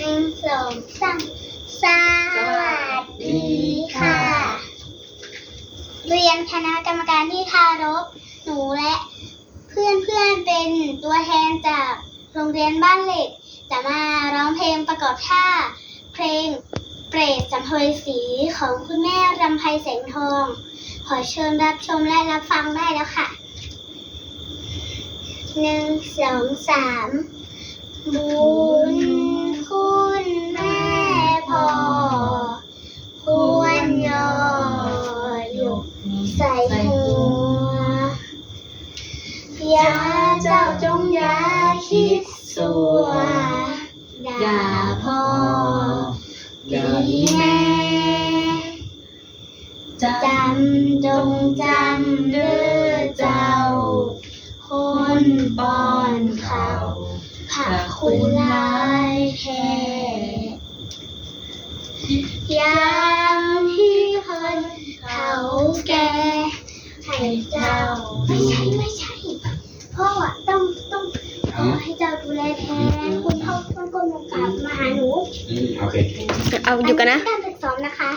หนึ่งสองสามสวัสดีค่ะ เรียนคณะกรรมการที่ทารกหนูและเพื่อนเพื่อนเป็นตัวแทนจากโรงเรียนบ้านเหล็ก จะมาร้องเพลงประกอบท่า เพลงเปรตสัมภเวสีของคุณแม่รำไพแสงทอง ขอเชิญรับชมและรับฟังได้แล้วค่ะหนึ่งสองสามบุ เจ้าจงอย่าคิดสัวด่าพ่อดีแม่จำจงจำเด้อเจ้า คนป้อนข้าผักคุณลายแท้ยามที่คนเขาแก่ให้เจ้าไม่ใช่ไม่ใช่ พ่ออะต้องต้องขอให้เจ้าดูแลแทนคุณพ่อต้องก้มลงกราบมาหาหนู อืมโอเค เอาอยู่กันนะ การฝึกซ้อมนะคะ